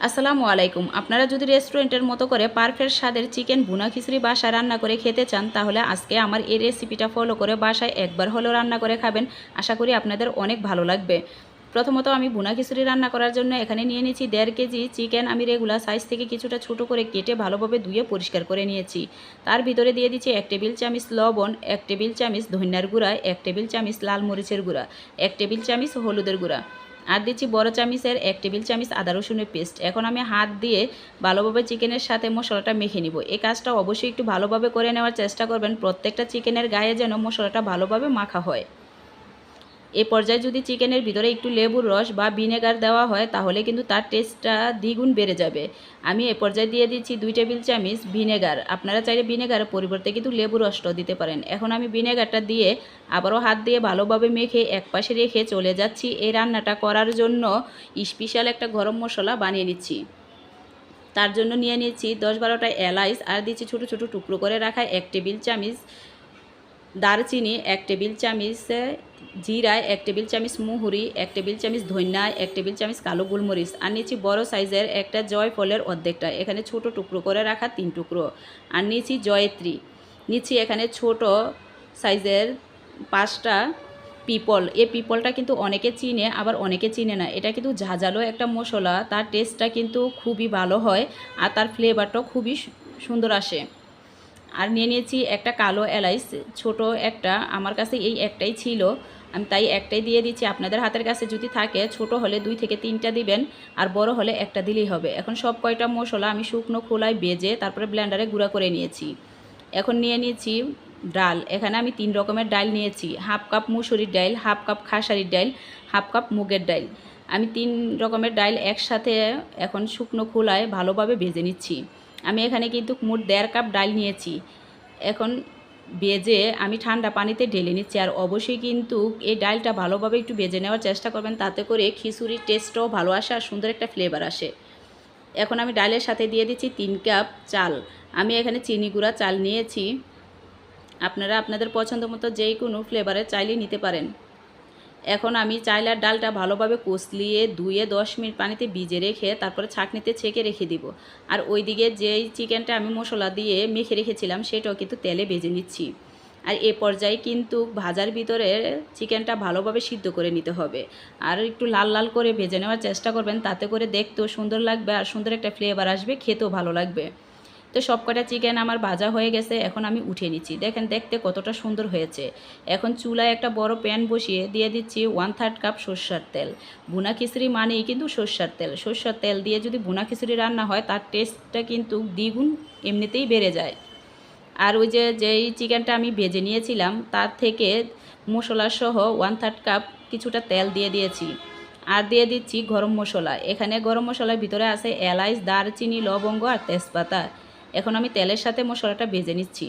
আসসালামু আলাইকুম। আপনারা যদি রেস্টুরেন্টের মতো করে পারফেক্ট স্বাদের চিকেন বুনা খিচুড়ি বাসায় রান্না করে খেতে চান, তাহলে আজকে আমার এই রেসিপিটা ফলো করে বাসায় একবার হলেও রান্না করে খাবেন। আশা করি আপনাদের অনেক ভালো লাগবে। প্রথমত আমি বুনা খিচুড়ি রান্না করার জন্য এখানে নিয়ে নিয়েছি দেড় কেজি চিকেন। আমি রেগুলার সাইজ থেকে কিছুটা ছোট করে কেটে ভালোভাবে ধুয়ে পরিষ্কার করে নিয়েছি। তার ভিতরে দিয়ে দিচ্ছি এক টেবিল চামিচ লবণ, এক টেবিল চামিচ ধনিয়ার গুঁড়া, এক টেবিল চামিচ লাল মরিচের গুঁড়া, এক টেবিল চামিচ হলুদের গুঁড়া। আর দিচ্ছি বড় চামিচের এক টেবিল চামিচ, আদা রসুনের পেস্ট। এখন আমি হাত দিয়ে ভালোভাবে চিকেনের সাথে মশলাটা মেখে নিব। এই কাজটা অবশ্যই একটু ভালোভাবে করে নেওয়ার চেষ্টা করবেন। প্রত্যেকটা চিকেনের গায়ে যেন মশলাটা ভালোভাবে মাখা হয়। এ পর্যায়ে যদি চিকেনের ভিতরে একটু লেবুর রস বা ভিনেগার দেওয়া হয়, তাহলে কিন্তু তার টেস্টটা দ্বিগুণ বেড়ে যাবে। আমি এ পর্যায়ে দিয়ে দিচ্ছি দুই টেবিল চামিচ ভিনেগার। আপনারা চাইলে ভিনেগারের পরিবর্তে কিন্তু লেবু রসটাও দিতে পারেন। এখন আমি ভিনেগারটা দিয়ে আবারও হাত দিয়ে ভালোভাবে মেখে একপাশে রেখে চলে যাচ্ছি। এই রান্নাটা করার জন্য স্পেশাল একটা গরম মশলা বানিয়ে নিচ্ছি। তার জন্য নিয়ে নিচ্ছি দশ বারোটা এলাইচ আর দিচ্ছি ছোটো ছোটো টুকরো করে রাখা এক টেবিল চামিচ দারচিনি, এক টেবিল চামিচ জিরায় এক টেবিল চামিচ মুহুরি, এক টেবিল চামিচ ধন্যায় এক টেবিল চামিচ কালো গোলমরিচ আর নিচ্ছি বড় সাইজের একটা জয় ফলের অর্ধেকটা। এখানে ছোট টুকরো করে রাখা তিন টুকরো। আর নিচ্ছি জয়ত্রী। নিচ্ছি এখানে ছোট সাইজের পাঁচটা পিপল। এই পিপলটা কিন্তু অনেকে চিনে, আবার অনেকে চিনে না। এটা কিন্তু ঝাঁঝালো একটা মশলা, তার টেস্টটা কিন্তু খুবই ভালো হয় আর তার ফ্লেভারটাও খুবই সুন্দর আসে। আর নিয়ে নিয়েছি একটা কালো এলাইচ, ছোট একটা, আমার কাছে এই একটাই ছিল। আমি তাই একটাই দিয়ে দিচ্ছি। আপনাদের হাতের কাছে যদি থাকে, ছোট হলে দুই থেকে তিনটা দিবেন, আর বড় হলে একটা দিলেই হবে। এখন সব কয়টা মশলা আমি শুকনো খোলায় বেজে তারপরে ব্লেন্ডারে গুঁড়া করে নিয়েছি। এখন নিয়ে নিয়েছি ডাল। এখানে আমি তিন রকমের ডাল নিয়েছি। হাফ কাপ মুসুরির ডাল, হাফ কাপ খাসারির ডাল, হাফ কাপ মুগের ডাল। আমি তিন রকমের ডাল একসাথে এখন শুকনো খোলায় ভালোভাবে ভেজে নিচ্ছি। আমি এখানে কিন্তু মোট দেড় কাপ ডাল নিয়েছি। এখন বেজে আমি ঠান্ডা পানিতে ঢেলে নিচ্ছি আর অবশ্যই কিন্তু এই ডালটা ভালোভাবে একটু বেজে নেওয়ার চেষ্টা করবেন, তাতে করে খিচুড়ির টেস্টও ভালো আসে আর সুন্দর একটা ফ্লেভার আসে। এখন আমি ডালের সাথে দিয়ে দিচ্ছি তিন কাপ চাল। আমি এখানে চিনি গুঁড়া চাল নিয়েছি। আপনারা আপনাদের পছন্দ মতো যেই কোনো ফ্লেভারের চাইলেই নিতে পারেন। এখন আমি চাইলার ডালটা ভালোভাবে কষলিয়ে ধুয়ে দশ মিনিট পানিতে ভিজে রেখে তারপরে ছাঁকনিতে ছেঁকে রেখে দিব। আর ওইদিকে যেই চিকেনটা আমি মশলা দিয়ে মেখে রেখেছিলাম, সেটাও কিন্তু তেলে ভেজে নিচ্ছি। আর এ পর্যায়ে কিন্তু ভাজার ভিতরে চিকেনটা ভালোভাবে সিদ্ধ করে নিতে হবে। আর একটু লাল লাল করে ভেজে নেওয়ার চেষ্টা করবেন, তাতে করে দেখতেও সুন্দর লাগবে আর সুন্দর একটা ফ্লেভার আসবে, খেতেও ভালো লাগবে। তো সব কটা চিকেন আমার ভাজা হয়ে গেছে, এখন আমি উঠিয়ে নিচ্ছি। দেখেন দেখতে কতটা সুন্দর হয়েছে। এখন চুলায় একটা বড় প্যান বসিয়ে দিয়ে দিচ্ছি ওয়ান থার্ড কাপ সর্ষার তেল। বুনা খিচুড়ি মানেই কিন্তু সর্ষার তেল। সর্ষার তেল দিয়ে যদি বুনা খিচুড়ি রান্না হয়, তার টেস্টটা কিন্তু দ্বিগুণ এমনিতেই বেড়ে যায়। আর ওই যে, যেই চিকেনটা আমি ভেজে নিয়েছিলাম, তার থেকে মশলা সহ ওয়ান থার্ড কাপ কিছুটা তেল দিয়ে দিয়েছি। আর দিয়ে দিচ্ছি গরম মশলা। এখানে গরম মশলার ভিতরে আছে এলাইচ, দারচিনি, লবঙ্গ আর তেজপাতা। এখন আমি তেলের সাথে মশলাটা ভেজে নিচ্ছি।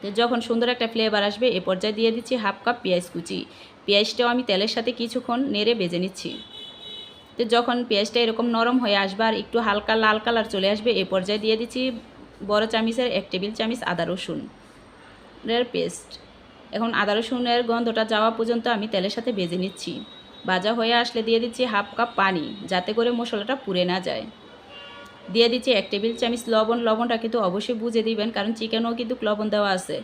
তো যখন সুন্দর একটা ফ্লেভার আসবে, এ পর্যায়ে দিয়ে দিচ্ছি হাফ কাপ পেঁয়াজ কুচি। পেঁয়াজটাও আমি তেলের সাথে কিছুক্ষণ নেড়ে ভেজে নিচ্ছি। তো যখন পেঁয়াজটা এরকম নরম হয়ে আসবে আর একটু হালকা লাল কালার চলে আসবে, এ পর্যায়ে দিয়ে দিচ্ছি বড় চামিচের এক টেবিল চামিচ আদা রসুন এর পেস্ট এখন আদা রসুনের গন্ধটা যাওয়া পর্যন্ত আমি তেলের সাথে ভেজে নিচ্ছি। ভাজা হয়ে আসলে দিয়ে দিচ্ছি হাফ কাপ পানি, যাতে করে মশলাটা পুড়ে না যায়। দিয়ে দিচ্ছি এক টেবিল চামিচ লবণ। লবণটা কিন্তু অবশ্যই বুঝে দিবেন, কারণ চিকেনও কিন্তু লবণ দেওয়া আছে।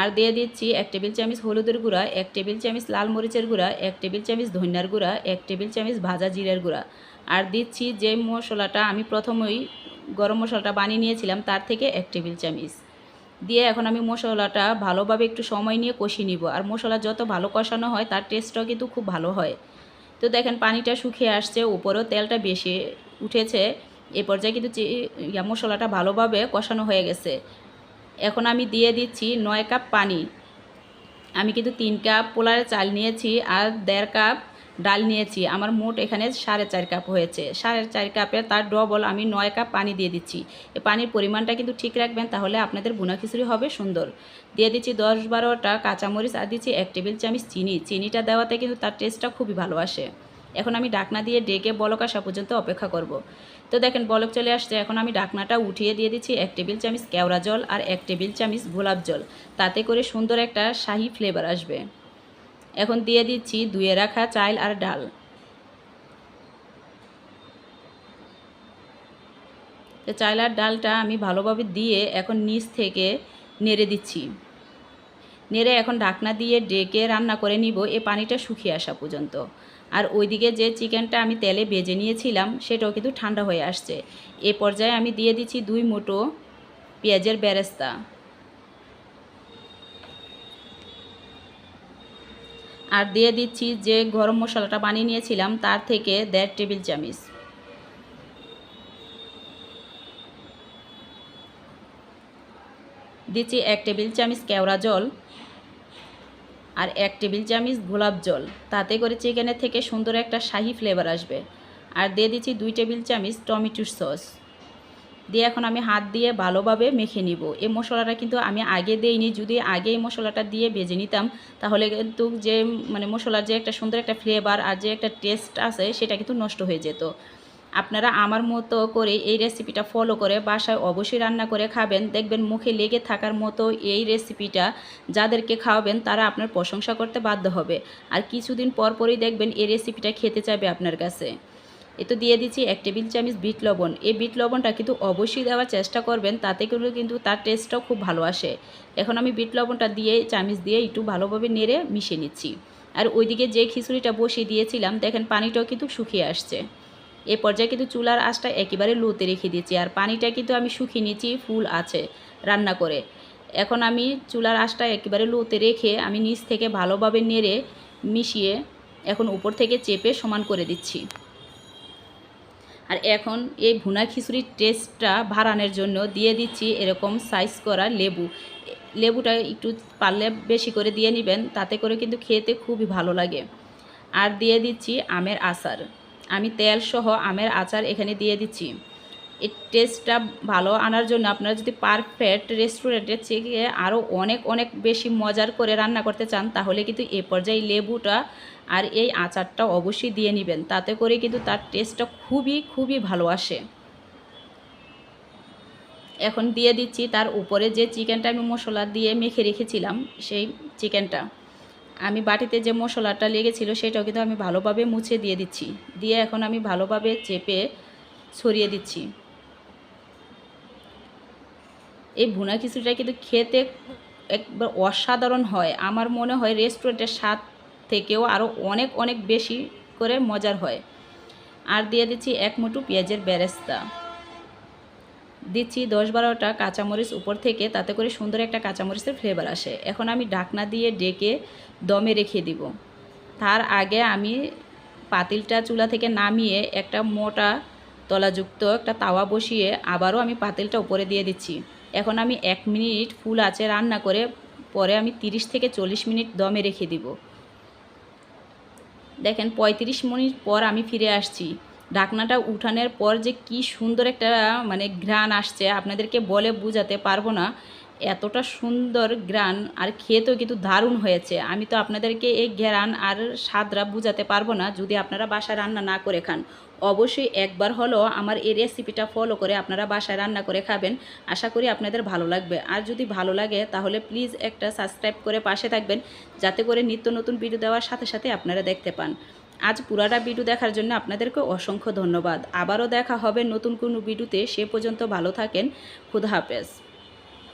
আর দিয়ে দিচ্ছি এক টেবিল চামিচ হলুদের গুঁড়া, এক টেবিল চামিচ লাল মরিচের গুঁড়া, এক টেবিল চামিচ ধনিয়ার গুঁড়া, এক টেবিল চামিচ ভাজা জিরের গুঁড়া। আর দিচ্ছি যে মশলাটা আমি প্রথমেই গরম মশলাটা বানিয়ে নিয়েছিলাম, তার থেকে এক টেবিল চামিচ। দিয়ে এখন আমি মশলাটা ভালোভাবে একটু সময় নিয়ে কষিয়ে নিব। আর মশলা যত ভালো কষানো হয়, তার টেস্টটাও কিন্তু খুব ভালো হয়। তো দেখেন, পানিটা শুকিয়ে আসছে, উপরেও তেলটা বেশি উঠেছে। এ পর্যায়ে কিন্তু মশলাটা ভালোভাবে কষানো হয়ে গেছে। এখন আমি দিয়ে দিচ্ছি নয় কাপ পানি। আমি কিন্তু তিন কাপ পোলারের চাল নিয়েছি আর দেড় কাপ ডাল নিয়েছি। আমার মোট এখানে সাড়ে চার কাপ হয়েছে। সাড়ে চার কাপে তার ডবল আমি নয় কাপ পানি দিয়ে দিচ্ছি। এই পানির পরিমাণটা কিন্তু ঠিক রাখবেন তাহলে আপনাদের বুনা খিচুড়ি হবে সুন্দর। দিয়ে দিচ্ছি দশ বারোটা কাঁচামরিচ আর দিচ্ছি এক টেবিল চামচ চিনি। চিনিটা দেওয়াতে কিন্তু তার টেস্টটা খুবই ভালো আসে। এখন আমি ডাকনা দিয়ে ডেকে বলক আসা পর্যন্ত অপেক্ষা করব। তো দেখেন, বলক চলে আসছে। এখন আমি ডাকনাটা উঠিয়ে দিয়ে দিচ্ছি এক টেবিল চামিচ কেওড়া জল আর এক টেবিল চামিচ গোলাপ জল। তাতে করে সুন্দর একটা শাহি ফ্লেভার আসবে। এখন দিয়ে দিচ্ছি ধুয়ে রাখা চাল আর ডাল। তো চাইলার ডালটা আমি ভালোভাবে দিয়ে এখন নিচ থেকে নেড়ে দিচ্ছি। নেড়ে এখন ঢাকনা দিয়ে ডেকে রান্না করে নিব, এ পানিটা শুকিয়ে আসা পর্যন্ত। আর ওইদিকে যে চিকেনটা আমি তেলে ভেজে নিয়েছিলাম, সেটাও কিন্তু ঠান্ডা হয়ে আসছে। এ পর্যায়ে আমি দিয়ে দিচ্ছি দুই মুঠো পেঁয়াজের বেরেস্তা। আর দিয়ে দিচ্ছি যে গরম মশলাটা বানিয়ে নিয়েছিলাম, তার থেকে দেড় টেবিল চামচ। দিচ্ছি এক টেবিল চামচ কেওড়া জল আর এক টেবিল চামচ গোলাপ জল। তাতে করে চিকেনের থেকে সুন্দর একটা শাহি ফ্লেভার আসবে। আর দিয়ে দিচ্ছি দুই টেবিল চামচ টমেটোর সস। দিয়ে এখন আমি হাত দিয়ে ভালোভাবে মেখে নিব। এই মশলাটা কিন্তু আমি আগে দেইনি। যদি আগে এই মশলাটা দিয়ে ভেজে নিতাম, তাহলে কিন্তু যে মানে মশলার যে একটা সুন্দর একটা ফ্লেভার আর যে একটা টেস্ট আছে, সেটা কিন্তু নষ্ট হয়ে যেত। আপনারা আমার মতো করে এই রেসিপিটা ফলো করে বাসায় অবশ্যই রান্না করে খাবেন। দেখবেন মুখে লেগে থাকার মতো এই রেসিপিটা যাদেরকে খাওয়াবেন, তারা আপনার প্রশংসা করতে বাধ্য হবে। আর কিছুদিন পর পরই দেখবেন এই রেসিপিটা খেতে চাইবে আপনার কাছে। এ তো দিয়ে দিচ্ছি এক টেবিল চামচ বিট লবণ। এই বিট লবণটা কিন্তু অবশ্যই দেওয়ার চেষ্টা করবেন, তাতে করে কিন্তু তার টেস্টটাও খুব ভালো আসে। এখন আমি বিট লবণটা দিয়ে, চামচ দিয়ে একটু ভালোভাবে নেড়ে মিশিয়ে নিচ্ছি। আর ওইদিকে যে খিচুড়িটা বসিয়ে দিয়েছিলাম, দেখেন পানিটাও কিন্তু শুকিয়ে আসছে। এ পর্যায়ে কিন্তু চুলার আঁচটা একেবারে লোতে রেখে দিয়েছি আর পানিটা কিন্তু আমি শুকিয়ে নিয়েছি, ফুল আছে রান্না করে। এখন আমি চুলার আঁচটা একেবারে লোতে রেখে আমি নিচ থেকে ভালোভাবে নেড়ে মিশিয়ে এখন উপর থেকে চেপে সমান করে দিচ্ছি। আর এখন এই ভুনা খিচুড়ির টেস্টটা ভাড়ানোর জন্য দিয়ে দিচ্ছি এরকম সাইজ করা লেবু। লেবুটা একটু পারলে বেশি করে দিয়ে নেবেন, তাতে করে কিন্তু খেতে খুবই ভালো লাগে। আর দিয়ে দিচ্ছি আমের আচার। আমি তেল সহ আমের আচার এখানে দিয়ে দিচ্ছি। এই টেস্টটা ভালো আনার জন্য আপনারা যদি পারফেক্ট রেস্টুরেন্টের থেকে আরও অনেক অনেক বেশি মজার করে রান্না করতে চান, তাহলে কিন্তু এ পর্যায়ে লেবুটা আর এই আচারটা অবশ্যই দিয়ে নেবেন। তাতে করে কিন্তু তার টেস্টটা খুবই খুবই ভালো আসে। এখন দিয়ে দিচ্ছি, তার উপরে যে চিকেনটা আমি মশলা দিয়ে মেখে রেখেছিলাম, সেই চিকেনটা আমি বাটিতে যে মশলাটা লেগেছিল সেটাও কিন্তু আমি ভালোভাবে মুছে দিয়ে দিচ্ছি। দিয়ে এখন আমি ভালোভাবে চেপে ছড়িয়ে দিচ্ছি। এই ভুনা খিচুড়িটা কিন্তু খেতে একবার অসাধারণ হয়। আমার মনে হয় রেস্টুরেন্টের স্বাদ থেকেও আরও অনেক অনেক বেশি করে মজার হয়। আর দিয়ে দিচ্ছি এক মুঠো পেঁয়াজের বেরেস্তা। দিচ্ছি দশ বারোটা কাঁচামরিচ উপর থেকে, তাতে করে সুন্দর একটা কাঁচামরিচের ফ্লেভার আসে। এখন আমি ঢাকনা দিয়ে ডেকে দমে রেখে দিব। তার আগে আমি পাতিলটা চুলা থেকে নামিয়ে একটা মোটা তলাযুক্ত একটা তাওয়া বসিয়ে আবারও আমি পাতিলটা উপরে দিয়ে দিচ্ছি। এখন আমি এক মিনিট ফুল আছে রান্না করে পরে আমি 30 থেকে চল্লিশ মিনিট দমে রেখে দিব। দেখেন পঁয়ত্রিশ মিনিট পর আমি ফিরে আসছি। ঢাকনাটা উঠানোর পর যে কি সুন্দর একটা মানে ঘ্রাণ আসছে, আপনাদেরকে বলে বোঝাতে পারব না। এতটা সুন্দর গ্রান আর খেতেও কিন্তু দারুণ হয়েছে। আমি তো আপনাদেরকে এই ঘ্রাণ আর স্বাদরা বোঝাতে পারব না, যদি আপনারা বাসায় রান্না না করে খান। অবশ্যই একবার হলো আমার এই রেসিপিটা ফলো করে আপনারা বাসায় রান্না করে খাবেন। আশা করি আপনাদের ভালো লাগবে। আর যদি ভালো লাগে, তাহলে প্লিজ একটা সাবস্ক্রাইব করে পাশে থাকবেন, যাতে করে নিত্য নতুন ভিডিও দেওয়ার সাথে সাথে আপনারা দেখতে পান। আজ পুরাটা ভিডিও দেখার জন্য আপনাদেরকে অসংখ্য ধন্যবাদ। আবারও দেখা হবে নতুন কোনো ভিডিওতে সে পর্যন্ত ভালো থাকেন। খুদা হাফেজ।